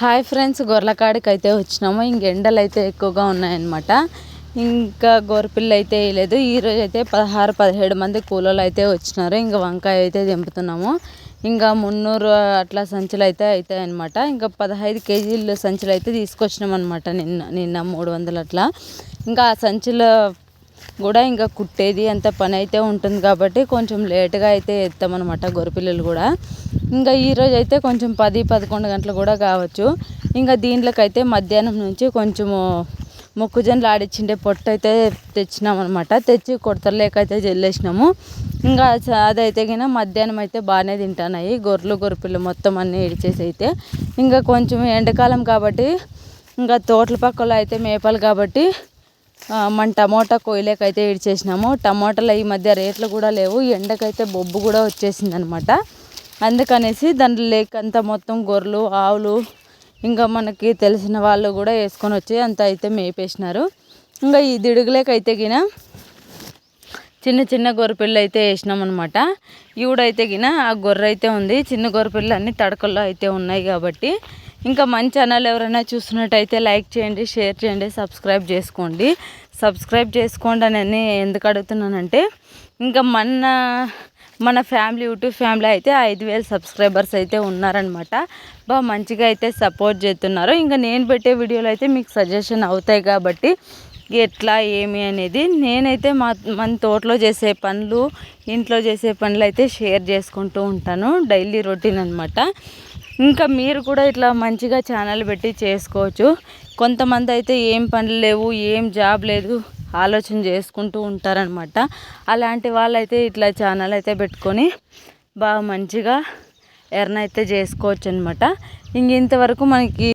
Hi friends గొర్రెకాడికి అయితే వచ్చినాము. ఇంక ఎండలు అయితే ఎక్కువగా ఉన్నాయన్నమాట. ఇంకా గొర్రెపిల్లు అయితే వేయలేదు ఈరోజు అయితే పదహారు పదిహేడు మంది కూలోళ్ళు అయితే వచ్చినారు. ఇంకా వంకాయ అయితే దింపుతున్నాము ఇంకా మున్నూరు అట్లా సంచులు అయితే అవుతాయి అనమాట ఇంకా పదహైదు కేజీలు సంచులు అయితే తీసుకొచ్చినాం అనమాట నిన్న నిన్న మూడు వందలు అట్లా ఇంకా ఆ సంచుల కూడా ఇంకా కుట్టేది అంత పని అయితే ఉంటుంది కాబట్టి కొంచెం లేట్గా అయితే ఎత్తామన్నమాట గొర్రెపిల్లలు కూడా. ఇంకా ఈరోజు అయితే కొంచెం పది పదకొండు గంటలు కూడా కావచ్చు. ఇంకా దీంట్లోకైతే మధ్యాహ్నం నుంచి కొంచెము మొక్కజొన్నలు ఆడిచ్చిండే పొట్టు అయితే తెచ్చినాం అనమాట తెచ్చి కొడతలేకైతే జల్లేసినాము. ఇంకా అదైతే కానీ మధ్యాహ్నం అయితే బాగానే తింటున్నాయి గొర్రెలు గొర్రెపిల్లు మొత్తం అన్నీ ఇడిచేసి అయితే. ఇంకా కొంచెం ఎండాకాలం కాబట్టి ఇంకా తోటల పక్కలో అయితే మేపాలి కాబట్టి మన టమోటా కొయ్యలేకైతే ఇడిచేసినాము టమోటాలు ఈ మధ్య రేట్లు కూడా లేవు. ఎండకైతే బొబ్బు కూడా వచ్చేసింది అనమాట అందుకనేసి దాంట్లో లేకంతా మొత్తం గొర్రెలు ఆవులు ఇంకా మనకి తెలిసిన వాళ్ళు కూడా వేసుకొని వచ్చి అంత అయితే మేపేసినారు. ఇంకా ఈ దిడుగులేకైతే గిన చిన్న చిన్న గొర్రెపిల్ల అయితే వేసినాం అనమాట ఈవిడైతే గిన ఆ గొర్రె అయితే ఉంది. చిన్న గొర్రెపిల్ల అన్ని తడకల్లో అయితే ఉన్నాయి కాబట్టి ఇంకా మన ఛానల్ ఎవరైనా చూస్తున్నట్టయితే లైక్ చేయండి షేర్ చేయండి సబ్స్క్రైబ్ చేసుకోండి. సబ్స్క్రైబ్ చేసుకోండి అని ఎందుకు అడుగుతున్నానంటే ఇంకా మన మన ఫ్యామిలీ యూట్యూబ్ ఫ్యామిలీ అయితే ఐదు వేల సబ్స్క్రైబర్స్ అయితే ఉన్నారనమాట బాగా మంచిగా అయితే సపోర్ట్ చేస్తున్నారు. ఇంకా నేను పెట్టే వీడియోలు అయితే మీకు సజెషన్ అవుతాయి కాబట్టి ఎట్లా ఏమి అనేది నేనైతే మా మన తోటలో చేసే పనులు ఇంట్లో చేసే పనులు అయితే షేర్ చేసుకుంటూ ఉంటాను. డైలీ రొటీన్ అనమాట ఇంకా మీరు కూడా ఇట్లా మంచిగా ఛానల్ పెట్టి చేసుకోవచ్చు. కొంతమంది అయితే ఏం పనులు లేవు ఏం జాబ్ లేదు ఆలోచన చేసుకుంటూ ఉంటారనమాట అలాంటి వాళ్ళైతే ఇట్లా ఛానల్ అయితే పెట్టుకొని బాగా మంచిగా ఎర్న్ అయితే చేసుకోవచ్చు అనమాట ఇంక ఇంతవరకు మనకి